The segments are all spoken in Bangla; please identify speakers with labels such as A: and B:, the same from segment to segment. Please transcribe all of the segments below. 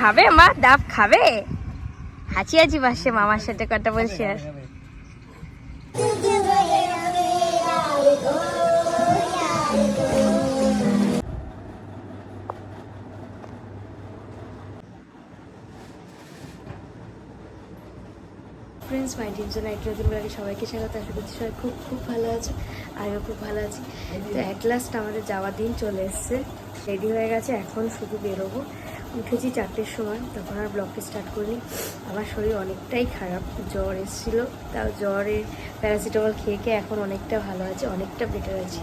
A: খাবে? মা, ডাব খাবে? হাঁচি হাঁচি বাসে মামার সাথে কথা বলছি আর। ফ্রেন্ডস মাই ডিমস নাইট ব্লগে সবাইকে স্বাগত। আশা করছি সবাই খুব খুব ভালো আছে। আমিও খুব ভালো আছি। তো অ্যাট লাস্ট আমাদের যাওয়ার দিন চলে এসছে। রেডি হয়ে গেছে, এখন শুধু বেরোবো। উঠেছি চারটের সময়, তখন আর ব্লগটি স্টার্ট করিনি। আমার শরীর অনেকটাই খারাপ, জ্বর এসেছিল। তাও জ্বরে প্যারাসিটামল খেয়ে খেয়ে এখন অনেকটা ভালো আছে, অনেকটা বেটার আছি।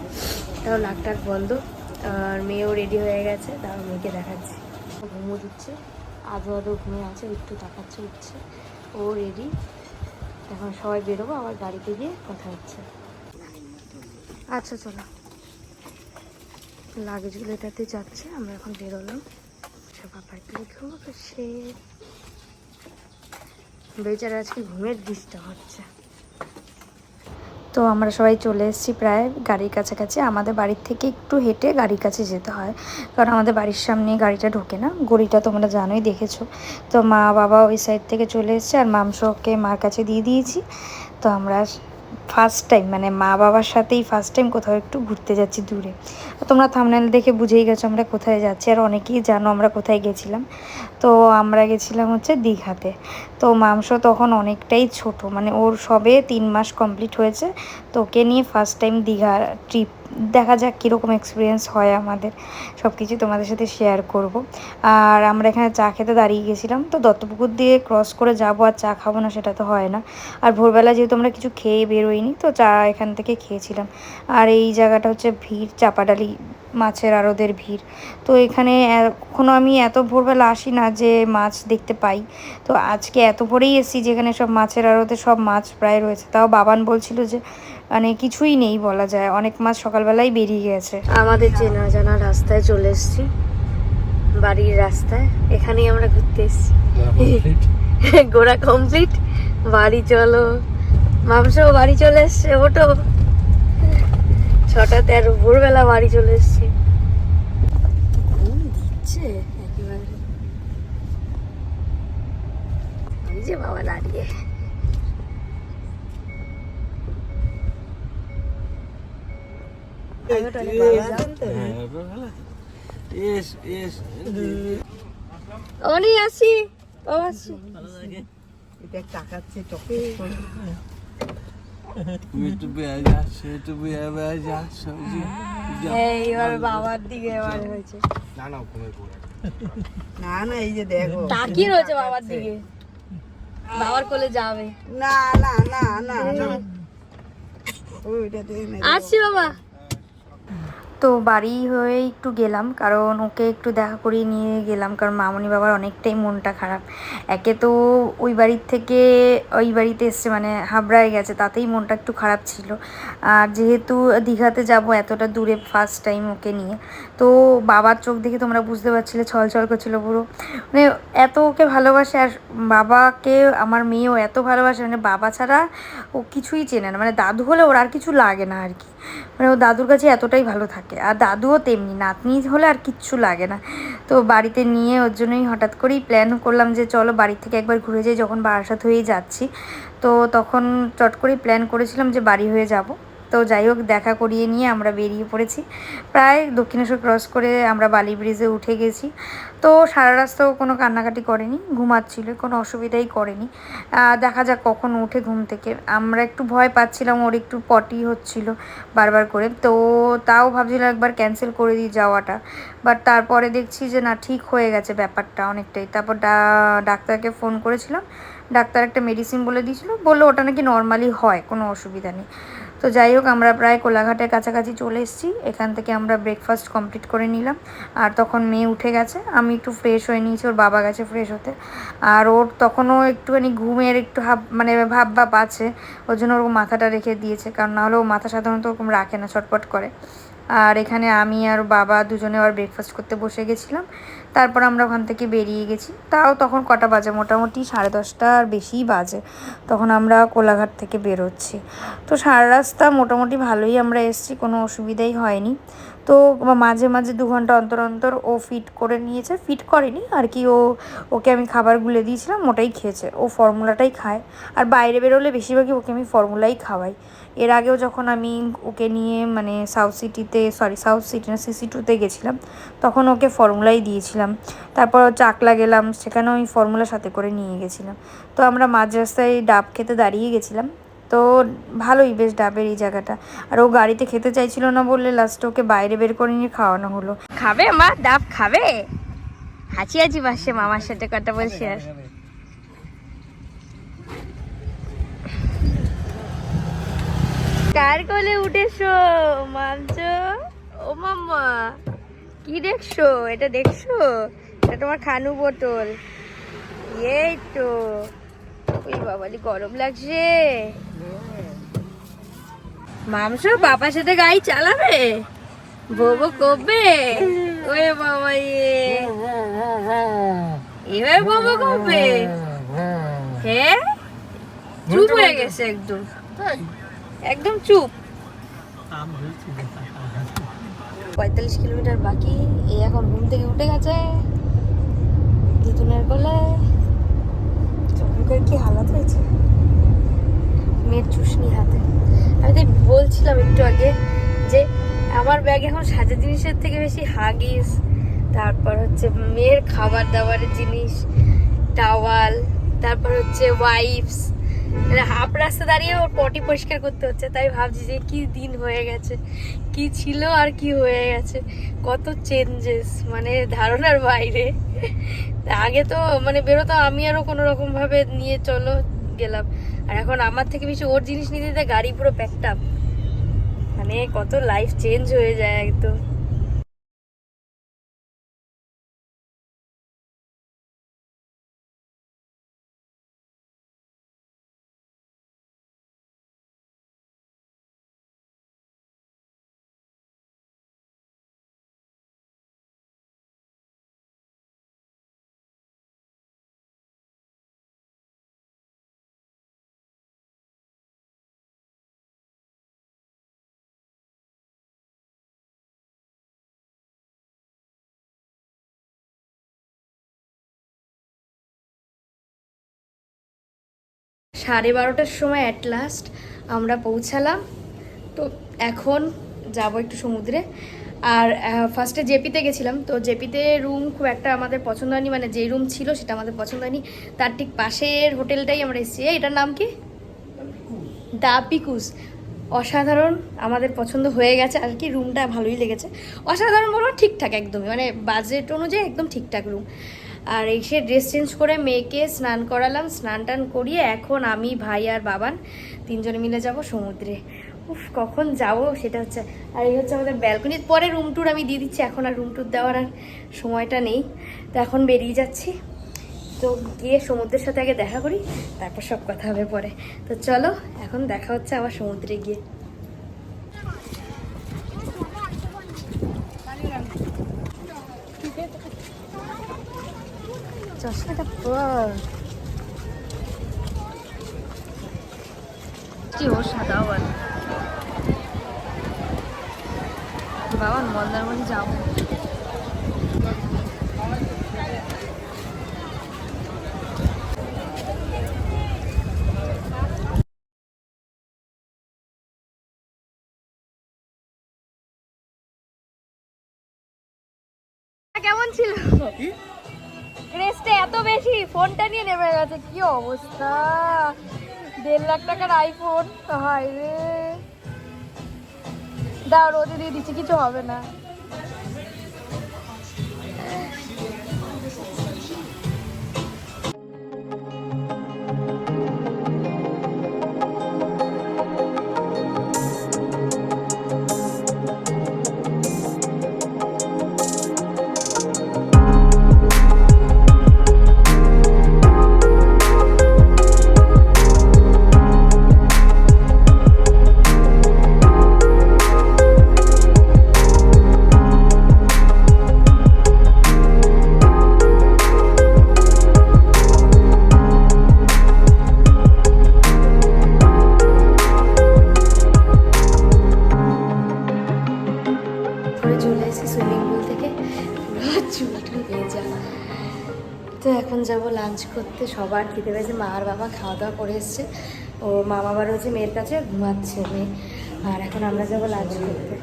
A: তাও নাক টাক বন্ধ, আর মেয়েও রেডি হয়ে গেছে, তাও মেয়েকে দেখাচ্ছি। ঘুমো দিচ্ছে আদো আদো ঘুমিয়ে আছে, একটু তাকাচ্ছে উঠছে। ও রেডি এখন সবাই বেরোবো, আবার গাড়িতে গিয়ে কথা হচ্ছে। আচ্ছা চলো। লাগেজগুলো এটাতে যাচ্ছে, আমরা এখন বেরোলাম। সে বেচারা আজকে ঘুমের ডিস্টার্ব হচ্ছে। তো আমরা সবাই চলে এসেছি প্রায় গাড়ির কাছাকাছি। আমাদের বাড়ির থেকে একটু হেঁটে গাড়ির কাছে যেতে হয়। কারণ আমাদের বাড়ির সামনে গাড়িটা ঢোকে না। গড়িটা তোমরা জানোই, দেখেছ। তো মা, বাবা ওই সাইড থেকে চলে এসেছে। আর মাংসকে মার কাছে দিয়ে দিয়েছি। তো আমরা ফার্স্ট টাইম মানে মা বাবার সাথেই ফার্স্ট টাইম কোথাও একটু ঘুরতে যাচ্ছি দূরে। তোমরা থামনেল দেখে বুঝেই গেছো আমরা কোথায় যাচ্ছি, আর অনেকেই জানো আমরা কোথায় গেছিলাম। তো আমরা গেছিলাম হচ্ছে দীঘাতে। তো মাংস তখন অনেকটাই ছোট মানে ওর সবে তিন মাস কমপ্লিট হয়েছে, তো ওকে নিয়ে ফার্স্ট টাইম দীঘা ট্রিপ দেখা যাক কীরকম এক্সপিরিয়েন্স হয় আমাদের। সব কিছু তোমাদের সাথে শেয়ার করব। আর আমরা এখানে চা খেতে দাঁড়িয়ে গেছিলাম, তো দত্তপুকুর দিয়ে ক্রস করে যাব আর চা খাব না সেটা তো হয় না। আর ভোরবেলা যেহেতু আমরা কিছু খেয়ে বেরোইনি, তো চা এখান থেকে খেয়েছিলাম। আর এই জায়গাটা হচ্ছে ভিড়, চাপাডালি মাছের আড়দের ভিড়। তো এখানে এখনও আমি এত ভোরবেলা আসি না যে মাছ দেখতে পাই। তো আজকে এত ভোরেই এসেছি যেখানে সব মাছের আড়তে সব মাছ প্রায় রয়েছে। তাও বাবান বলছিল যে মানে কিছুই নেই বলা যায়। অনেক মাছ সকালবেলাই বেরিয়ে গেছে। আমাদের চেনা জানা রাস্তায় চলে এসেছি। বাড়ির রাস্তায়। এখানেই আমরা ঘুরতে এসেছি। ঘোরা কমপ্লিট বাড়ি চলো। মাংস বাড়ি চলে এসছে ওটো ছটা তেরো ভোরবেলা বাড়ি চলে এসছি। দিচ্ছে একেবারে। এই যে বাবা দাঁড়িয়ে। অনি আসি। ও আসি
B: এটা তাকাচ্ছে চোখে
C: মিটু বেয়া বেয়া বেয়া
A: বাবার দিকে এবার হয়েছে।
C: না না ঘুমে পড়ে
B: না না এই যে দেখো।
A: তাকিয়ে রয়েছে বাবার দিকে? বাবার কোলে যাবে।
B: না না না না।
A: আসছি বাবা। তো বাড়ি হয়ে একটু গেলাম, কারণ ওকে একটু দেখা করিয়ে নিয়ে গেলাম, কারণ মামনি বাবার অনেকটাই মনটা খারাপ। একে তো ওই বাড়ির থেকে ওই বাড়িতে এসছে মানে হাবড়ায় গেছে, তাতেই মনটা একটু খারাপ ছিল। আর যেহেতু দীঘাতে যাব এতটা দূরে ফার্স্ট টাইম ওকে নিয়ে, তো বাবার চোখ দেখে তোমরা বুঝতে পারছিলে ছল ছল করছিল পুরো। মানে এত ওকে ভালোবাসে, আর বাবাকে, আমার মেয়েও এত ভালোবাসে মানে বাবা ছাড়া ও কিছুই চেনে না। মানে দাদু হলে ওর আর কিছু লাগে না আর কি। মানে ও দাদুর কাছে এতটাই ভালো থাকে। আর দাদুও তেমনি, নাতনি হলে আর কিচ্ছু লাগে না। তো বাড়িতে নিয়ে ওর জন্যই হঠাৎ করেই প্ল্যান করলাম যে চলো বাড়ি থেকে একবার ঘুরে যাই, যখন বারাসাত হয়েই যাচ্ছি। তো তখন চট করেই প্ল্যান করেছিলাম যে বাড়ি হয়ে যাব। তো যাই হোক, দেখা করিয়ে নিয়ে আমরা বেরিয়ে পড়েছি। প্রায় দক্ষিণেশ্বর ক্রস করে আমরা বালি ব্রিজে উঠে গেছি। তো সারা রাস্তাও কোনো কান্নাকাটি করেনি, ঘুমাচ্ছিল, কোনো অসুবিধাই করেনি। দেখা যাক কখন উঠে ঘুম থেকে। আমরা একটু ভয় পাচ্ছিলাম, ওর একটু পটি হচ্ছিল বারবার করে। তো তাও ভাবছিলাম একবার ক্যান্সেল করে দিই যাওয়াটা। বাট তারপরে দেখছি যে না, ঠিক হয়ে গেছে ব্যাপারটা অনেকটাই। তারপর ডাক্তারকে ফোন করেছিলাম। ডাক্তার একটা মেডিসিন বলে দিয়েছিল। বলল ওটা নাকি নর্মালি হয়, কোনো অসুবিধা নেই। তো যাই হোক, আমরা প্রায় কোলাঘাটের কাছাকাছি চলে এসেছি। এখান থেকে আমরা ব্রেকফাস্ট কমপ্লিট করে নিলাম। আর তখন মেয়ে উঠে গেছে। আমি একটু ফ্রেশ হয়ে নিয়েছি, ওর বাবা গেছে ফ্রেশ হতে। আর ওর তখনও একটুখানি ঘুমের একটু হাব মানে ভাব ভাব আছে। ওর জন্য ওর মাথাটা রেখে দিয়েছে, কারণ নাহলে ও মাথা সাধারণত ওরকম রাখে না, ছটপট করে। আর এখানে আমি আর বাবা দুজনে আবার ব্রেকফাস্ট করতে বসে গেছিলাম। তারপর আমরা ওখান থেকে বেরিয়ে গেছি। তাও তখন কটা বাজে? মোটামুটি সাড়ে দশটা আর বেশিই বাজে। তখন আমরা কোলাঘাট থেকে বেরোচ্ছি। তো সারা রাস্তা মোটামুটি ভালোই আমরা এসেছি, কোনো অসুবিধাই হয়নি। তো মাঝে মাঝে দু ঘণ্টা অন্তর অন্তর ও ফিট করে নিয়েছে। ফিট করেনি, আর কি ও, ওকে আমি খাবার গুলে দিয়েছিলাম ওটাই খেয়েছে। ও ফর্মুলাটাই খায়। আর বাইরে বেরোলে বেশিরভাগই ওকে আমি ফর্মুলাই খাওয়াই। এর আগেও যখন আমি ওকে নিয়ে মানে সাউথ সিটিতে সরি সাউথ সিটি না সিসি টুতে গেছিলাম তখন ওকে ফর্মুলাই দিয়েছিলাম। তারপর চাকলা গেলাম সেখানেও আমি ফর্মুলা সাথে করে নিয়ে গেছিলাম। তো আমরা মাঝ রাস্তায় ডাব খেতে দাঁড়িয়ে গেছিলাম। তো ভালোই বেশ ডাবের এই জায়গাটা। আর ও গাড়িতে খেতে চাইছিল না বললে লাস্টে ওকে বাইরে বের করে নিয়ে খাওয়ানো হলো। খাবে মা? ডাব খাবে? হাঁচি হাঁচি পাশে মামার সাথে কথা বলছি আর। কার কোলে উঠেছো মামচ ও মাম্মা, কি দেখছ? এটা দেখছ? এটা তোমার খানু বোতল। এই তো। ওই বাবালি, গরম লাগছে। মাংস বাবার সাথে গাড়ি চালাবে? বউবো কবে ওয়ে বাবা ইয়ে এবার বউবো কবে হ্যাঁ? চুপ হয়ে গেছে একদম। একদম চুপ। পঁয়তাল্লিশ কিলোমিটার বাকি এই এখন ঘুম থেকে উঠে গেছে। দুজনের কোলে। চোখের কি হালাত হয়েছে? মেয়ের চুষনি হাতে। আমি তো বলছিলাম একটু আগে যে আমার ব্যাগ এখন সাজা জিনিসের থেকে বেশি হাগিস। তারপর হচ্ছে মেয়ের খাবার দাবারের জিনিস টাওয়াল তারপর হচ্ছে ওয়াইফস হাফ রাস্তা দাঁড়িয়ে ওর পটি পরিষ্কার করতে হচ্ছে, তাই ভাবছি যে কি দিন হয়ে গেছে, কি ছিল আর কি হয়ে গেছে, কত চেঞ্জেস মানে ধারণার বাইরে। আগে তো মানে বেরোতাম আমি আরও কোনো রকম ভাবে নিয়ে চলো গেলাম। আর এখন আমার থেকে বেশি ওর জিনিস নিতে গাড়ি পুরো প্যাকড মানে কত লাইফ চেঞ্জ হয়ে যায় একদম। সাড়ে বারোটার সময় অ্যাট লাস্ট আমরা পৌঁছালাম। তো এখন যাব একটু সমুদ্রে। আর ফার্স্টে জেপিতে গেছিলাম। তো জেপিতে রুম খুব একটা আমাদের পছন্দ হয়নি। মানে যে রুম ছিল সেটা আমাদের পছন্দ হয়নি। তার ঠিক পাশের হোটেলটাই আমরা এসেছি। এটার নাম কি? দা পিকুস অসাধারণ আমাদের পছন্দ হয়ে গেছে। আর কি রুমটা ভালোই লেগেছে। অসাধারণ বলো ঠিকঠাক একদমই। মানে বাজেট অনুযায়ী একদম ঠিকঠাক রুম আর এসে ড্রেস চেঞ্জ করে মেয়েকে স্নান করালাম, স্নান টান করিয়ে এখন আমি ভাই আর বাবান তিনজনে মিলে যাব সমুদ্রে। উফ, কখন যাব সেটা হচ্ছে, আর এই হচ্ছে আমাদের ব্যালকনির পরে রুম ট্যুর আমি দিয়ে দিচ্ছি, এখন আর রুম ট্যুর দেওয়ার আর সময়টা নেই। তো এখন বেরিয়ে যাচ্ছি। তো গিয়ে সমুদ্রের সাথে আগে দেখা করি, তারপর সব কথা হবে পরে। তো চলো, এখন দেখা হচ্ছে আবার সমুদ্রে গিয়ে। চশমাটা পর কি ও সাদা বল বাবা মন্দারমণি যাব কেমন ছিল? ক্রেজটা এত বেশি? ফোনটা নিয়ে নেমে গেছে। কি অবস্থা? দেড় লাখ টাকার আইফোন হায় রে। দাও রোদে দিয়ে দিচ্ছি, কিছু হবে না। চলে সুইমিং পুল থেকে। পুরো চুল টুল তো এখন যাব লাঞ্চ করতে। সবার খেতে পেয়েছে। মা আর বাবা খাওয়া দাওয়া করে এসছে। ও মা বাবার হচ্ছে মেয়ের কাছে ঘুমাচ্ছে মেয়ে আর এখন আমরা যাব লাঞ্চ করতে।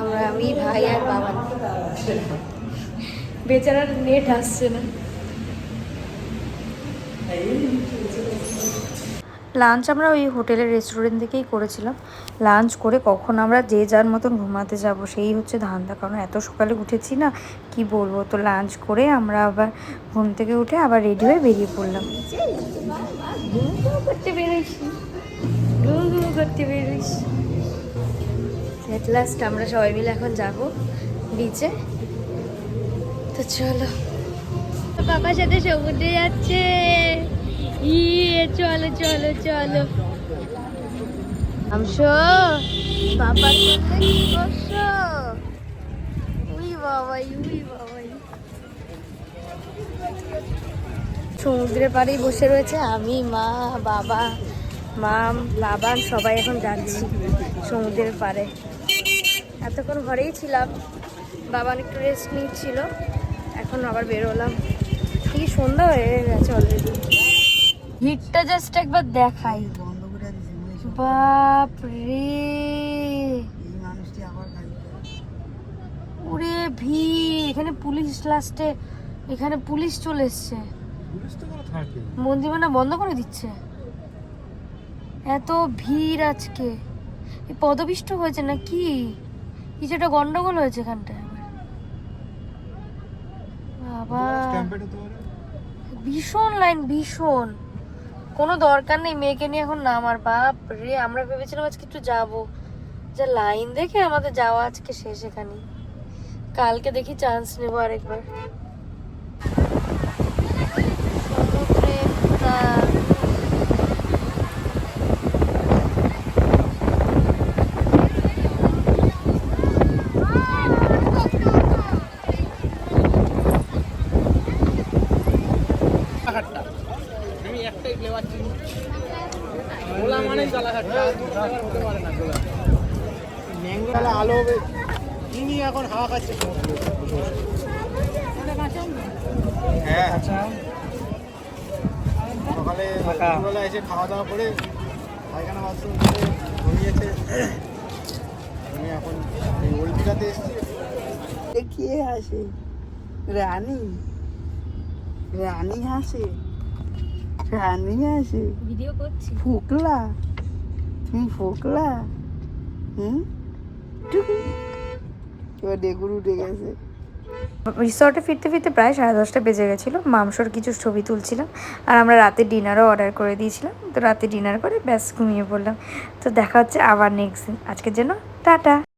A: আমরা, আমি, ভাই আর বাবা। বেচারার নেট আসছে না। লাঞ্চ আমরা ওই হোটেলের রেস্টুরেন্ট থেকেই করেছিলাম। লাঞ্চ করে কখন আমরা যে যার মতন ঘুমাতে যাব, সেই হচ্ছে ধান্দা। কারণ এত সকালে উঠেছি না, কি বলব? তো লাঞ্চ করে আমরা আবার ঘুম থেকে উঠে আবার রেডি হয়ে বেরিয়ে পড়লাম। করতে করতে লাস্ট আমরা সবাই মিলে এখন যাব বিচে তো চলো। বাবার সাথে সমুদ্রে যাচ্ছে। ইয়ে চলো চলো চলো। আমশো, বাবার উই বাবাই উই বাবাই। সমুদ্রের পাড়েই বসে রয়েছে আমি, মা, বাবা মা বাবা, সবাই এখন যাচ্ছি সমুদ্রের পাড়ে। এতক্ষণ ঘরেই ছিলাম, বাবা একটু রেস্ট নিচ্ছিল, এখন আবার বেরোলাম। কি সন্ধ্যা হয়ে গেছে অলরেডি ভিড়টা জাস্ট একবার দেখাই।
B: বন্ধ করে
A: বাপ রে
B: এই মানুষটি আবার গাড়ি
A: ওরে ভিড় এখানে পুলিশ লাস্টে এখানে পুলিশ চলে এসছে মন্দিরমানা বন্ধ করে দিচ্ছে? এত ভিড় আজকে। এই পদপিষ্ট হয়েছে না কি কিছু একটা গন্ডগোল হয়েছে এখানটায় বাবা। ভীষণ লাইন ভীষণ। কোনো দরকার নেই মেয়েকে নিয়ে এখন নামার বাপ রে, আমরা ভেবেছিলাম আজকে একটু যাব। যা লাইন দেখে আমাদের যাওয়া আজকে শেষ এখানে কালকে দেখি চান্স নেব আরেকবার সমুদ্রে উত্তাল।
C: আমি একটাই ফ্লেভার চিনি গোলা মানে জালাঘাটটা হতে পারে না গোলা ম্যাঙ্গো তাহলে আলো চিনি এখন হাওয়া খাচ্ছে। হ্যাঁ। আচ্ছা। সকালে সকালে এসে খাওয়া দাওয়া করে পায়খানা বাথরুম করে ঘুমিয়েছে। আমি এখন এই ওল্ডিকাতে এসেছি।
B: এ কে হাসে? রানী? রানী হাসে? রানী হাসে?
A: ভিডিও করছি।
B: ফোকলা? তুমি ফোকলা হুম এবার ডেগুর উঠে গেছে।
A: রিসর্টে ফিরতে ফিরতে প্রায় সাড়ে দশটা বেজে গেছিল। মাংসর কিছু ছবি তুলছিলাম আর আমরা রাতে ডিনারও অর্ডার করে দিয়েছিলাম। তো রাতে ডিনার করে ব্যাস ঘুমিয়ে পড়লাম। তো দেখা হচ্ছে আবার নেক্সট দিন। আজকের জন্য টাটা।